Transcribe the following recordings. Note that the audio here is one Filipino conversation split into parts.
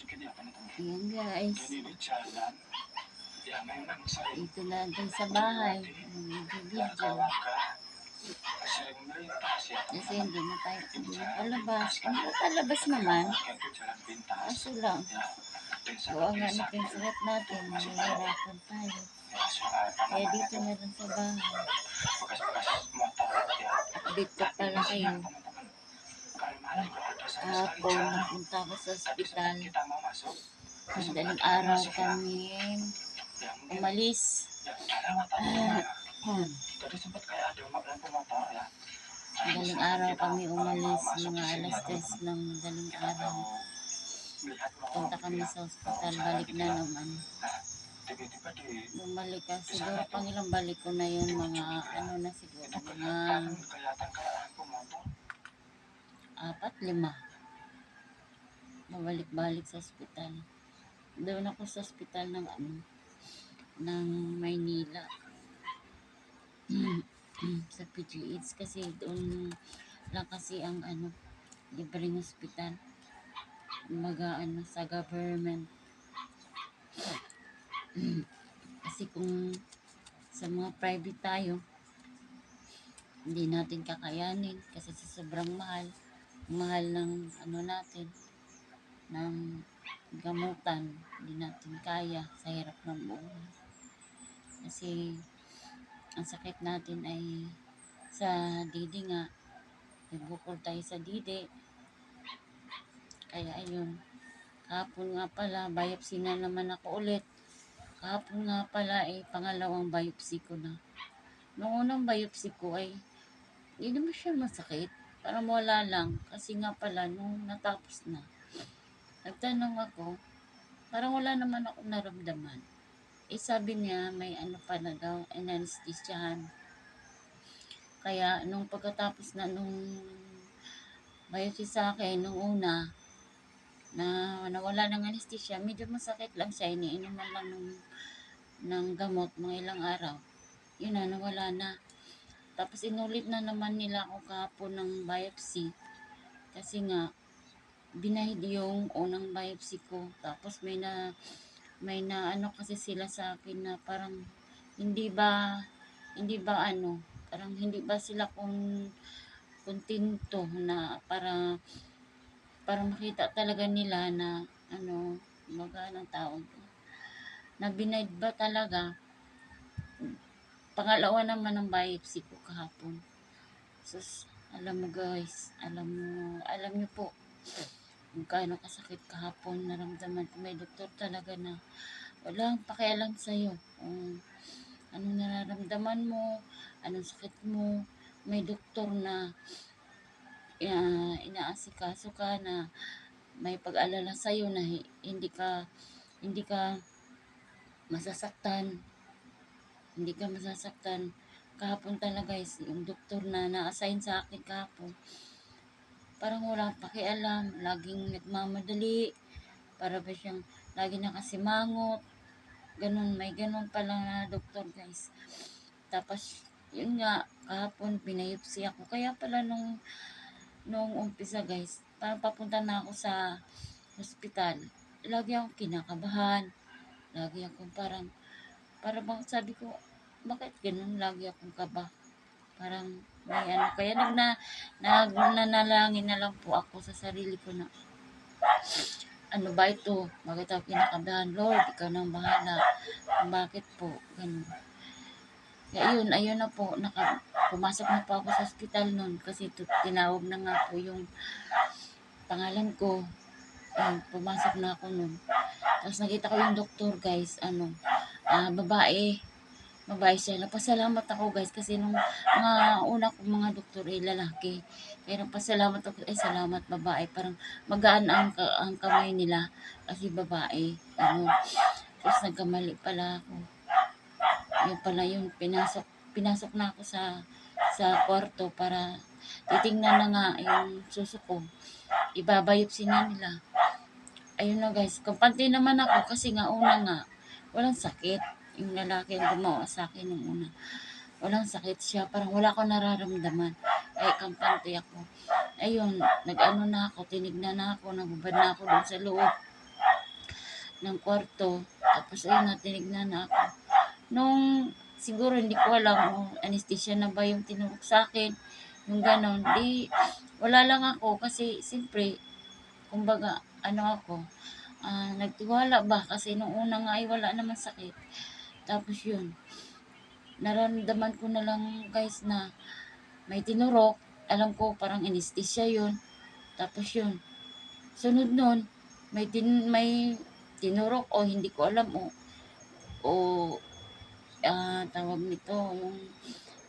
Ayan guys. Ito na din sa bahay. Nag-video. Kasi hindi na tayo palabas. Ang palabas naman. Kaso lang. Buwa nga natin sulat natin. Mahihirapan tayo. Kaya dito na lang sa bahay. Update ko pala kayo. Kahapon, napunta ako sa ospital. Madaling araw kami umalis. Ah, Madaling araw kami umalis. Mga alas 3 ng madaling araw. Punta kami sa ospital. Balik na naman. Bumalik ka. Siguro pang ilang balik ko na yun. Mga ano na siguro. Mga apat, lima. Mabalik-balik sa ospital. Doon ako sa ospital ng ano, ng Maynila. sa PGH kasi doon lang kasi ang ano, libreng ospital. Mga ano, sa government. kasi kung sa mga private tayo, hindi natin kakayanin kasi sa sobrang mahal mahal ng ano natin ng gamutan hindi natin kaya sa hirap ng buhay. Kasi ang sakit natin ay sa didi nga nagbukol tayo sa didi. Kaya ayun kahapon nga pala biopsy na naman ako ulit. Kahapon nga pala ay pangalawang biopsy ko na. Nung unang biopsy ko ay hindi naman siya masakit parang wala lang. Kasi nga pala, nung natapos na, nagtanong ako, parang wala naman ako naramdaman. Eh sabi niya, may ano pa na daw, anesthesiahan. Kaya, nung pagkatapos na nung biopsy sa akin, nung una, na nawala ng anesthesia, medyo masakit lang siya, iniinuman lang ng, ng gamot mga ilang araw. Yun na, nawala na. Tapos inulit na naman nila ako kahapon ng biopsy. Kasi nga, binahid yung unang biopsy ko. Tapos may na, may na ano kasi sila sa akin na parang hindi ba, hindi ba ano, parang hindi ba sila kung kontento na para para makita talaga nila na ano, maga ng tawag na binaid ba talaga pangalawa naman ng biopsy ko kahapon. Sus, alam mo guys, alam mo, alam niyo po, kung gaano kasakit kahapon, naramdaman ko may doktor talaga na walang pakialam sa'yo. Kung ano nararamdaman mo, anong sakit mo, may doktor na uh, inaasikaso ka na may pag-alala sa'yo na hindi ka hindi ka masasaktan hindi ka masasaktan. Kahapon talaga guys, yung doktor na na-assign sa akin kahapon, parang wala pakialam, laging nagmamadali, para ba siyang lagi nakasimangot, ganun, may ganun pala na doktor guys. Tapos, yun nga, kahapon pinayupsi ako, kaya pala nung, nung umpisa guys, parang papunta na ako sa hospital, lagi akong kinakabahan, lagi akong parang, para bang sabi ko, bakit ganun lagi akong kaba? Parang may ano. Kaya nag na, nag, nanalangin na lang po ako sa sarili ko na ano ba ito? Bakit ako kinakabahan? Lord, ikaw nang bahala. Bakit po? Ganun. Kaya yun, ayun na po. Naka, pumasok na po ako sa hospital noon kasi tinawag na nga po yung pangalan ko. Ayun, pumasok na ako noon. Tapos nakita ko yung doktor guys, ano, uh, babae babae siya. Napasalamat ako guys kasi nung mga una kong mga doktor ay lalaki. Kaya napasalamat ako, ay salamat babae. Parang magaan ang, ang kamay nila kasi babae. Ano, tapos nagkamali pala ako. Yun pala yun, pinasok, pinasok na ako sa sa kwarto para titingnan na nga yung suso ko. Ibabayopsi na nila. Ayun na guys, kampante naman ako kasi nga una nga, walang sakit yung lalaki ang gumawa sa akin nung una. Walang sakit siya. Parang wala ko nararamdaman. Ay, kampante ako. Ayun, nag-ano na ako, tinignan na ako, nagbubad na ako doon sa loob. ng kwarto. Tapos ayun na, tinignan na ako. Nung siguro hindi ko alam kung anesthesia na ba yung tinurok sa akin. Yung ganon. Di, wala lang ako kasi siyempre, kumbaga, ano ako, ah, nagtiwala ba? Kasi nung una nga ay wala naman sakit. Tapos yun, naramdaman ko na lang guys na may tinurok. Alam ko parang anesthesia yun. Tapos yun, sunod nun, may, tin, may tinurok o hindi ko alam o o ah, tawag nito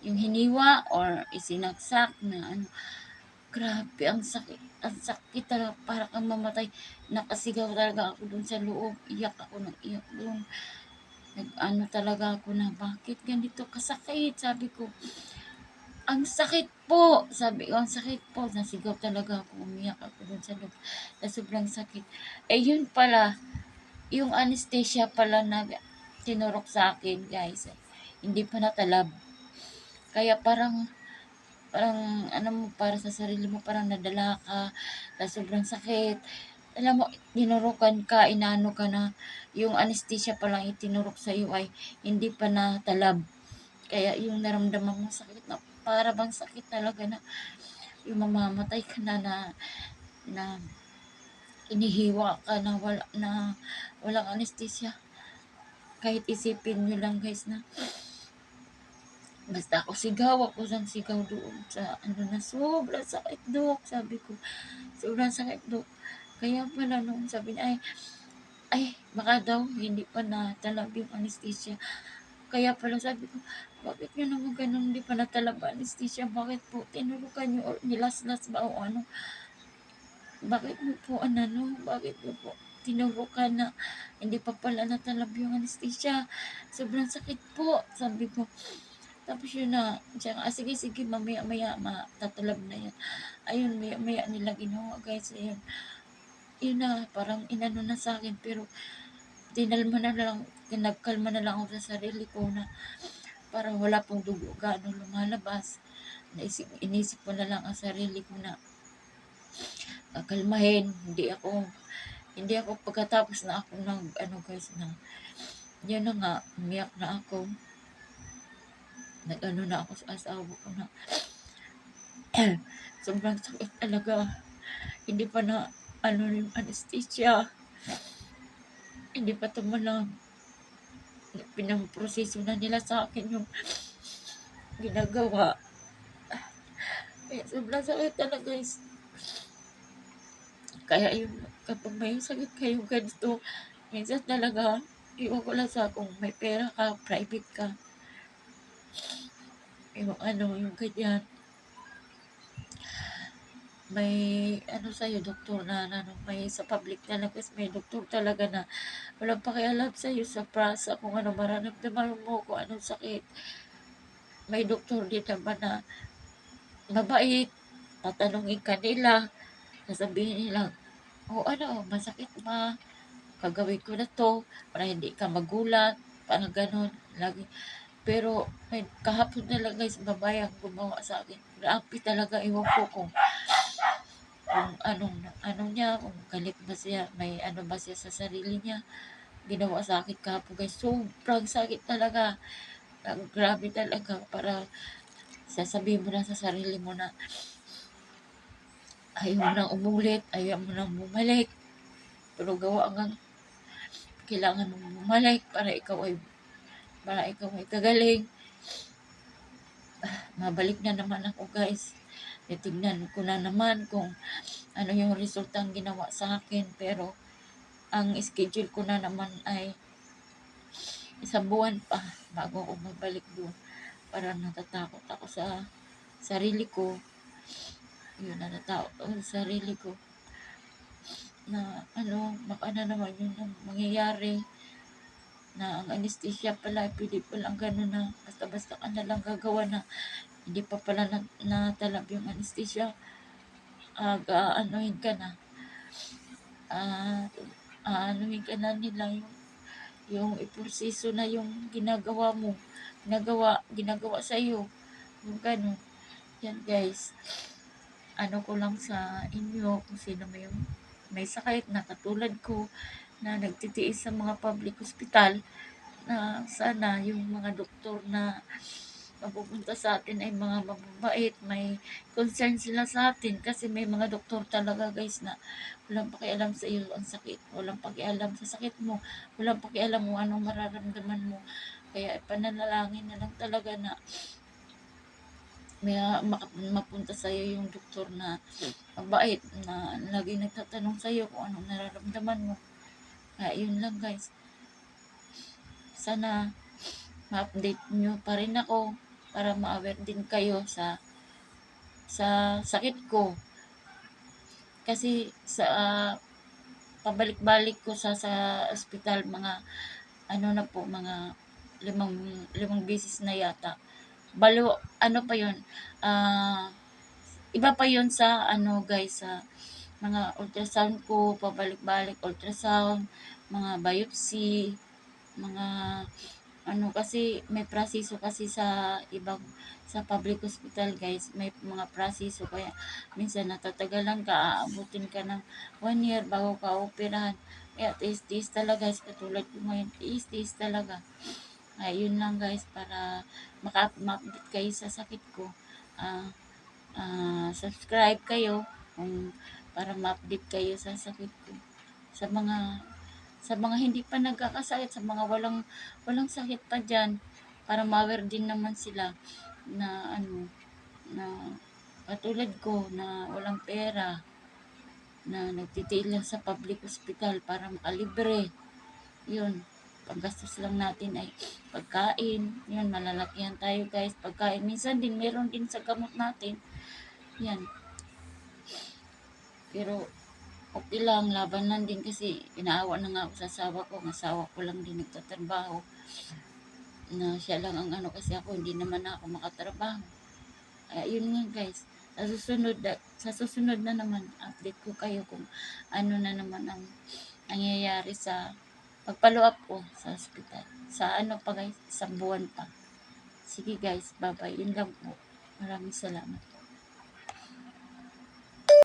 yung hiniwa or isinaksak na ano. Grabe ang sakit ang sakit talaga. Para kang mamatay. Nakasigaw talaga ako dun sa loob. Iyak ako ng iyak dun nag ano talaga ako na bakit ganito kasakit? Sabi ko ang sakit po. Sabi ko ang sakit po. Nasigaw talaga ako umiyak ako dun sa loob na sobrang sakit. Eh yun pala yung anesthesia pala na tinurok sa akin guys hindi pa natalab. Kaya parang parang ano mo para sa sarili mo parang nadala ka na sobrang sakit alam mo tinurukan ka inano ka na yung anesthesia pa lang itinurok sa iyo ay hindi pa natalab. Kaya yung naramdaman mo sakit na para bang sakit talaga na yung mamamatay ka na na, na inihiwa ka na wala na walang anesthesia. Kahit isipin nyo lang guys na basta ako sigaw ako sang sigaw doon sa ano na sobrang sakit dok. Sabi ko sobrang sakit dok kaya pala nung sabi niya ay ay baka daw hindi pa natalab yung anesthesia. Kaya pala sabi ko bakit nyo naman ganun hindi pa natalab anesthesia? Bakit po tinurukan nyo or nilaslas ba o ano? Bakit mo po ano bakit mo po tinurukan na hindi pa pala natalab yung anesthesia? Sobrang sakit po sabi ko. Tapos yun na, siya nga, ah, sige, sige, mamaya, maya, matatalab na yan. Ayun, maya, maya nila ginawa, guys. Ayun, yun na, parang inano na sa akin, pero tinalma na lang, tinagkalma na lang ako sa sarili ko na parang wala pong dugo gaano lumalabas. Naisip, inisip ko na lang ang sarili ko na kakalmahin, hindi ako, hindi ako pagkatapos na ako ng, ano guys, na, yun na nga, umiyak na ako nag-ano na ako sa asawa ko na sobrang sakit talaga hindi pa na ano yung anesthesia? Hindi pa tumalang pinamproseso na nila sa akin yung ginagawa. Kaya sobrang sakit talaga guys. Kaya yung kapag may sakit kayo ganito minsan talaga iwan ko lang sa kung may pera ka private ka yung ano, yung ganyan. May ano sa'yo, doktor na, ano, may sa public talaga, may doktor talaga na walang pakialam sa'yo sa prasa kung ano mararamdaman mo, kung anong sakit. May doktor din naman na mabait, tatanungin ka nila, sasabihin nila, o oh, ano, masakit ba? Kagawin ko na to, para hindi ka magulat, parang ganun, lagi. Pero, may, kahapon talaga guys, babae ang gumawa sa akin. Grabe talaga, iwan ko kung kung anong, ano niya, kung galit ba siya, may ano ba siya sa sarili niya. Ginawa sa akin kahapon guys. Sobrang sakit talaga. Grabe talaga para sasabihin mo na sa sarili mo na ayaw mo nang umulit, ayaw mo nang bumalik. Pero gawa nga, kailangan mo bumalik para ikaw ay para ikaw ay kagaling. Ah, mabalik na naman ako guys. Titignan ko na naman kung ano yung resultang ginawa sa akin. Pero ang schedule ko na naman ay isang buwan pa bago ako mabalik doon. Para natatakot ako sa sarili ko. Yun, natatakot ako sa sarili ko na ano, baka na naman yun ang mangyayari na ang anesthesia pala, pwede lang gano'n na basta-basta ka na lang gagawa na hindi pa pala na, natalab yung anesthesia. Ag, uh, anuhin ka na. Uh, uh, anuhin ka na nila yung yung iproseso na yung ginagawa mo. Ginagawa, ginagawa sa iyo. Yung gano'n. Yan guys. Ano ko lang sa inyo kung sino may, may sakit na katulad ko na nagtitiis sa mga public hospital na sana yung mga doktor na mapupunta sa atin ay mga mababait, may concern sila sa atin kasi may mga doktor talaga guys na walang pakialam sa iyo ang sakit, walang pakialam sa sakit mo, walang pakialam mo anong mararamdaman mo. Kaya pananalangin na lang talaga na may ah, mapunta sa iyo yung doktor na mabait na lagi nagtatanong sa iyo kung anong nararamdaman mo. Kaya yun lang guys. Sana ma-update nyo pa rin ako para ma-aware din kayo sa sa sakit ko. Kasi sa ah, pabalik-balik ko sa sa ospital mga ano na po mga limang limang beses na yata. Balo ano pa yun? Ah iba pa yun sa ano guys sa mga ultrasound ko, pabalik-balik ultrasound, mga biopsy, mga ano kasi may proseso kasi sa ibang sa public hospital guys. May mga proseso kaya minsan natatagalan ka aabutin ka ng one year bago ka operahan. Kaya tiis-tiis talaga guys. Katulad ko ngayon tiis-tiis talaga. Ay yun lang guys para maka-update kayo sa sakit ko. Ah ah, subscribe kayo kung para ma-update kayo sa sakit ko. Sa mga sa mga hindi pa nagkakasakit, sa mga walang walang sakit pa diyan para ma-aware din naman sila na ano na katulad ko na walang pera na nagtitiil lang sa public hospital para makalibre. Yun, paggastos lang natin ay pagkain. Yun, malalakihan tayo guys. Pagkain. Minsan din, meron din sa gamot natin. Yan. Pero, okay lang, laban lang din kasi inaawa na nga ako sa asawa ko. Ang asawa ko lang din nagtatrabaho. Na siya lang ang ano kasi ako, hindi naman ako makatrabaho. Kaya yun nga guys, sa susunod, sa susunod na naman, update ko kayo kung ano na naman ang nangyayari sa pagpalo up ko sa hospital. Sa ano pa guys, isang buwan pa. Sige guys, bye bye. Yun lang po. Maraming salamat.